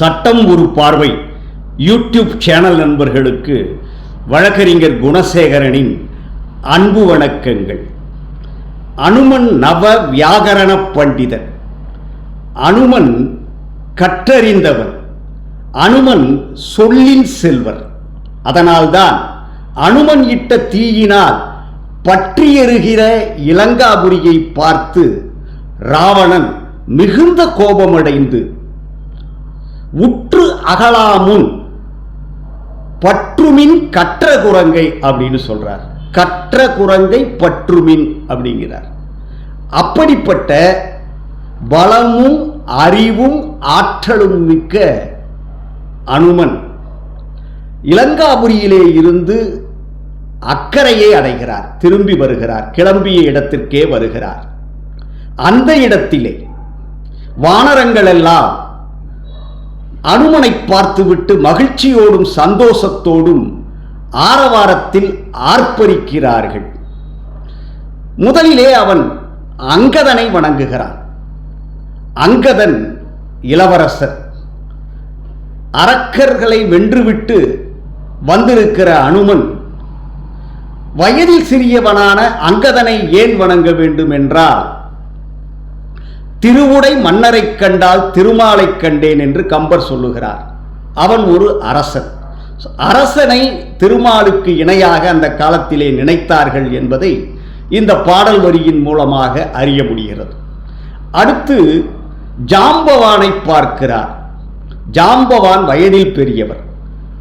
சட்டம் ஒரு பார்வை. யூடியூப் சேனல் நண்பர்களுக்கு வழக்கறிஞர் குணசேகரனின் அன்பு வணக்கங்கள். அனுமன் நவ வியாகரண பண்டிதன். அனுமன் கற்றறிந்தவன். அனுமன் சொல்லின் செல்வர். அதனால்தான் அனுமன் இட்ட தீயினால் பற்றியெறுகிற இலங்காபுரியை பார்த்து ராவணன் மிகுந்த கோபமடைந்து உற்று அகலாமுன் பற்றுமின் கற்ற குரங்கை அப்படின்னு சொல்றார். கற்ற குரங்கை பற்றுமின் அப்படிங்கிறார். அப்படிப்பட்ட பலமும் அறிவும் ஆற்றலும் மிக்க அனுமன் இலங்காபுரியிலே இருந்து அக்கறையை அடைகிறார். திரும்பி வருகிறார். கிளம்பிய இடத்திற்கே வருகிறார். அந்த இடத்திலே வானரங்கள் எல்லாம் அனுமனை பார்த்துவிட்டு மகிழ்ச்சியோடும் சந்தோஷத்தோடும் ஆரவாரத்தில் ஆர்ப்பரிக்கிறார்கள். முதலிலே அவன் அங்கதனை வணங்குகிறான். அங்கதன் இளவரசர். அரக்கர்களை வென்றுவிட்டு வந்திருக்கிற அனுமன் வயதில் சிறியவனான அங்கதனை ஏன் வணங்க வேண்டும் என்றால் திருவுடை மன்னரைக் கண்டால் திருமாலை கண்டேன் என்று கம்பர் சொல்லுகிறார். அவன் ஒரு அரசன். அரசனை திருமாலுக்கு இணையாக அந்த காலத்திலே நினைத்தார்கள் என்பதை இந்த பாடல் வரியின் மூலமாக அறிய முடிகிறது. அடுத்து ஜாம்பவானை பார்க்கிறார். ஜாம்பவான் வயதில் பெரியவர்.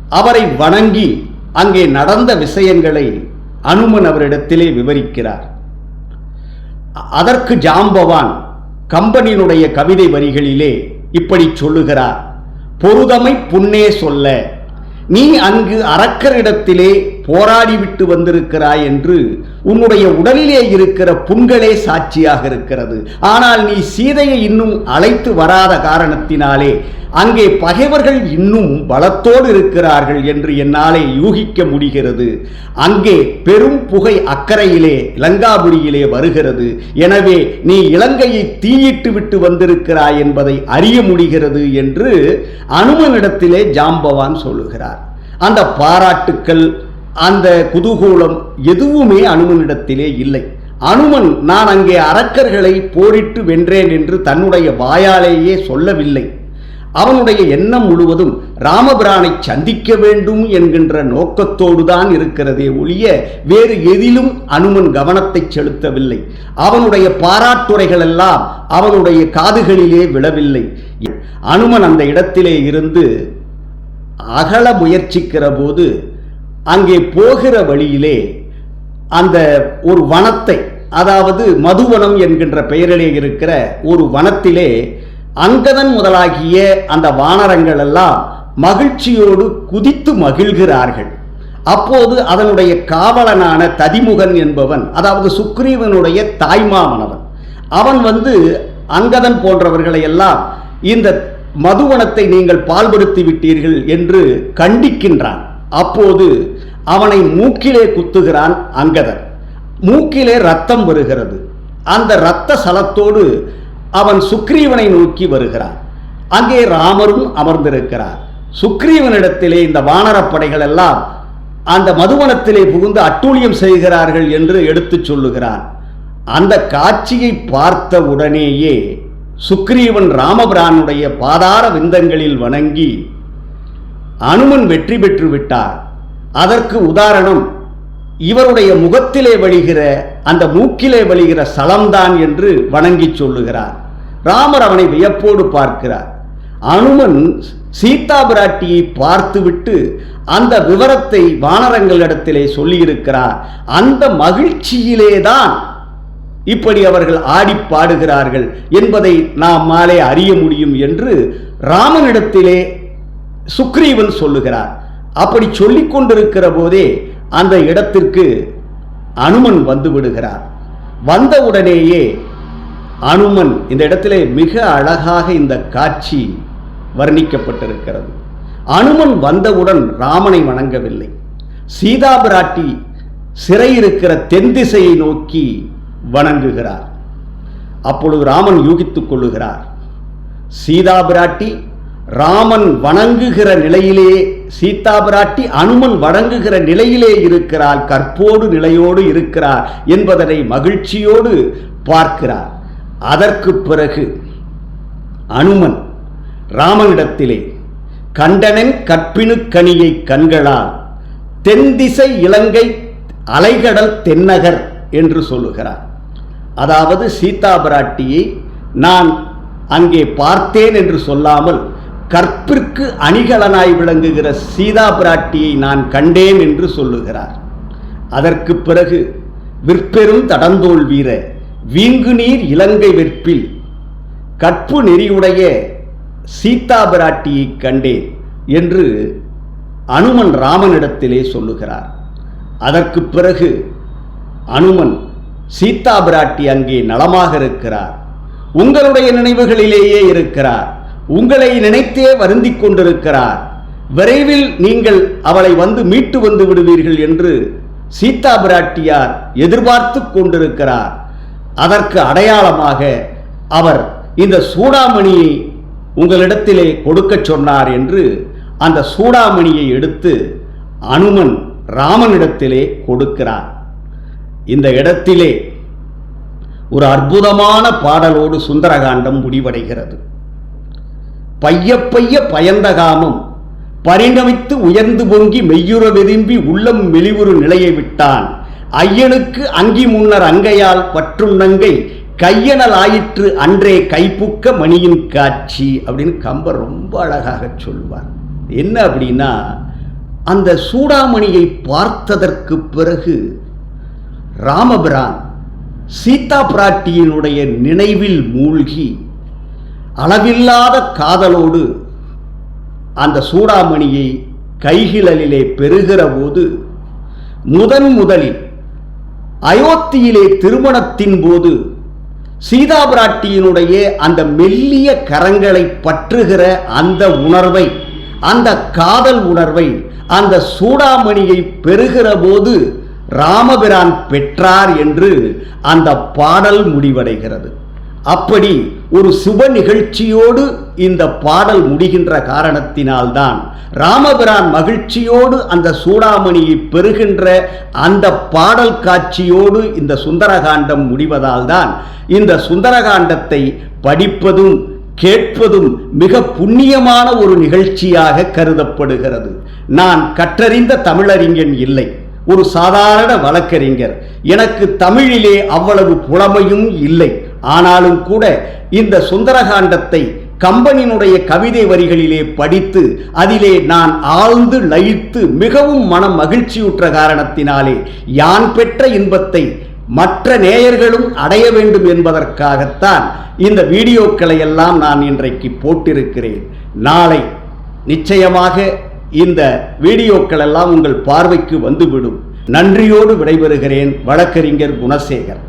அவரை வணங்கி அங்கே நடந்த விஷயங்களை அனுமன் அவரிடத்திலே விவரிக்கிறார். அதற்கு ஜாம்பவான் கம்பனினுடைய கவிதை வரிகளிலே இப்படி சொல்லுகிறார். பொருதமை புன்னே சொல்ல நீ அங்கு அரக்கரிடத்திலே போராடிவிட்டு வந்திருக்கிறாய் என்று உன்னுடைய உடலிலே இருக்கிற புண்களே சாட்சியாக இருக்கிறது. ஆனால் நீ சீதையை இன்னும் அழைத்து வராத காரணத்தினாலே அங்கே பகைவர்கள் இன்னும் பலத்தோடு இருக்கிறார்கள் என்று என்னாலே யூகிக்க முடிகிறது. அங்கே பெரும் புகை அக்கறையிலே இலங்காபுரியிலே வருகிறது. எனவே நீ இலங்கையை தீயிட்டு விட்டு வந்திருக்கிறாய் என்பதை அறிய முடிகிறது என்று அனுமனிடத்திலே ஜாம்பவான் சொல்லுகிறார். அந்த பாராட்டுக்கள் அந்த குதூகூலம் எதுவுமே அனுமனிடத்திலே இல்லை. அனுமன் நான் அங்கே அரக்கர்களை போரிட்டு வென்றேன் என்று தன்னுடைய வாயாலேயே சொல்லவில்லை. அவனுடைய எண்ணம் முழுவதும் ராமபிரானை சந்திக்க வேண்டும் என்கின்ற நோக்கத்தோடு தான் இருக்கிறதே ஒழிய வேறு எதிலும் அனுமன் கவனத்தை செலுத்தவில்லை. அவனுடைய பாராட்டுரைகள் எல்லாம் அவனுடைய காதுகளிலே விழவில்லை. அனுமன் அந்த இடத்திலே இருந்து அகல முயற்சிக்கிற போது அங்கே போகிற வழியிலே அந்த ஒரு வனத்தை அதாவது மதுவனம் என்கின்ற பெயரிலே இருக்கிற ஒரு வனத்திலே அங்கதன் முதலாகிய அந்த வானரங்கள் எல்லாம் மகிழ்ச்சியோடு குதித்து மகிழ்கிறார்கள். அப்போது அதனுடைய காவலனான ததிமுகன் என்பவன் அதாவது சுக்ரீவனுடைய தாய்மாமனவன் அவன் வந்து அங்கதன் போன்றவர்களை எல்லாம் இந்த மதுவனத்தை நீங்கள் பால்படுத்தி விட்டீர்கள் என்று கண்டிக்கின்றான். அப்போது அவனை மூக்கிலே குத்துகிறான் அங்கதன். மூக்கிலே ரத்தம் வருகிறது. அந்த இரத்த சலத்தோடு அவன் சுக்ரீவனை நோக்கி வருகிறான். அங்கே ராமரும் அமர்ந்திருக்கிறார். சுக்ரீவனிடத்திலே இந்த வானரப்படைகள் எல்லாம் அந்த மதுவனத்திலே புகுந்து அட்டூழியம் செய்கிறார்கள் என்று எடுத்துச் சொல்லுகிறான். அந்த காட்சியை பார்த்த உடனேயே சுக்ரீவன் ராமபிரானுடைய பாதார விந்தங்களில் வணங்கி அனுமன் வெற்றி பெற்று விட்டார். அதற்கு உதாரணம் இவருடைய முகத்திலே வழிகிற அந்த மூக்கிலே வழிகிற சலம்தான் என்று வணங்கி சொல்லுகிறார். ராமர் அவனை வியப்போடு பார்க்கிறார். அனுமன் சீதா பிராட்டியை பார்த்துவிட்டு அந்த விவரத்தை வானரங்களிடத்திலே சொல்லியிருக்கிறார். அந்த மகிழ்ச்சியிலேதான் இப்படி அவர்கள் ஆடி பாடுகிறார்கள் என்பதை நாம் மாலே அறிய முடியும் என்று ராமனிடத்திலே சுக்ரீவன் சொல்லுகிறார். அப்படி சொல்லிக் கொண்டிருக்கிற போதே அந்த இடத்திற்கு அனுமன் வந்து விடுகிறார். வந்தவுடனேயே அனுமன் இந்த இடத்திலே மிக அழகாக இந்த காட்சி வர்ணிக்கப்பட்டிருக்கிறது. அனுமன் வந்தவுடன் ராமனை வணங்கவில்லை. சீதா பிராட்டி சிறை இருக்கிற தென் திசையை நோக்கி வணங்குகிறார். அப்பொழுது ராமன் யூகித்துக் கொள்ளுகிறார். சீதா பிராட்டி ராமன் வணங்குகிற நிலையிலே சீதாபிராட்டி அனுமன் வணங்குகிற நிலையிலே இருக்கிறார் கற்போடு நிலையோடு இருக்கிறார் என்பதனை மகிழ்ச்சியோடு பார்க்கிறார். அதற்கு பிறகு அனுமன் ராமனிடத்திலே கண்டனன் கற்பினுக்கணியை கண்களால் தென்திசை இலங்கை அலைகடல் தென்னகர் என்று சொல்லுகிறார். அதாவது சீதாபிராட்டியை நான் அங்கே பார்த்தேன் என்று சொல்லாமல் கற்பிற்கு அணிகலனாய் விளங்குகிற சீதா பிராட்டியை நான் கண்டேன் என்று சொல்லுகிறார். அதற்கு பிறகு விற்பெரும் தடந்தோல் வீர வீங்கு நீர் இலங்கை வெற்பில் கற்பு நெறியுடைய சீதா பிராட்டியை கண்டேன் என்று அனுமன் ராமனிடத்திலே சொல்லுகிறார். அதற்கு பிறகு அனுமன் சீதா பிராட்டி அங்கே நலமாக இருக்கிறார். உங்களுடைய நினைவுகளிலேயே இருக்கிறார். உங்களை நினைத்தே வருந்திக் கொண்டிருக்கிறார். விரைவில் நீங்கள் அவளை வந்து மீட்டு வந்து விடுவீர்கள் என்று சீதா பிராட்டியார் எதிர்பார்த்து கொண்டிருக்கிறார். அதற்கு அடையாளமாக அவர் இந்த சூடாமணியை உங்களிடத்திலே கொடுக்கச் சொன்னார் என்று அந்த சூடாமணியை எடுத்து அனுமன் ராமனிடத்திலே கொடுக்கிறார். இந்த இடத்திலே ஒரு அற்புதமான பாடலோடு சுந்தரகாண்டம் முடிவடைகிறது. பைய பைய பயந்த காமம். பரிணமித்து உயர்ந்து பொங்கி மெய்யுற விரும்பி உள்ளம் மெலிவுறு நிலையை விட்டான். ஐயனுக்கு அங்கி முன்னர் அங்கையால் பற்றும் நங்கை கையனல் ஆயிற்று அன்றே கைப்புக்க மணியின் காட்சி அப்படின்னு கம்பர் ரொம்ப அழகாக சொல்வார் என்ன அப்படின்னா அந்த சூடாமணியை பார்த்ததற்கு பிறகு ராமபிரான் சீதா பிராட்டியினுடைய நினைவில் மூழ்கி அளவில்லாத காதலோடு அந்த சூடாமணியை கைகிழலிலே பெறுகிற போது முதன் முதலில் அயோத்தியிலே திருமணத்தின் போது சீதா பிராட்டியினுடைய அந்த மெல்லிய கரங்களை பற்றுகிற அந்த உணர்வை அந்த காதல் உணர்வை அந்த சூடாமணியை பெறுகிற போது ராமபிரான் பெற்றார் என்று அந்த பாடல் முடிவடைகிறது. அப்படி ஒரு சுப நிகழ்ச்சியோடு இந்த பாடல் முடிகின்ற காரணத்தினால்தான் ராமபிரான் மகிழ்ச்சியோடு அந்த சூடாமணியை பெறுகின்ற அந்த பாடல் காட்சியோடு இந்த சுந்தரகாண்டம் முடிவதால் தான் இந்த சுந்தரகாண்டத்தை படிப்பதும் கேட்பதும் மிக புண்ணியமான ஒரு நிகழ்ச்சியாக கருதப்படுகிறது. நான் கற்றறிந்த தமிழறிஞன் இல்லை. ஒரு சாதாரண வழக்கறிஞர். எனக்கு தமிழிலே அவ்வளவு புலமையும் இல்லை. ஆனாலும் கூட இந்த சுந்தரகாண்டத்தை கம்பனினுடைய கவிதை வரிகளிலே படித்து அதிலே நான் ஆழ்ந்து லயித்து மிகவும் மனம் மகிழ்ச்சியுற்ற காரணத்தினாலே யான் பெற்ற இன்பத்தை மற்ற நேயர்களும் அடைய வேண்டும் என்பதற்காகத்தான் இந்த வீடியோக்களை எல்லாம் நான் இன்றைக்கு போட்டிருக்கிறேன். நாளை நிச்சயமாக இந்த வீடியோக்கள் எல்லாம் உங்கள் பார்வைக்கு வந்துவிடும். நன்றியோடு விடைபெறுகிறேன். வழக்கறிஞர் குணசேகர்.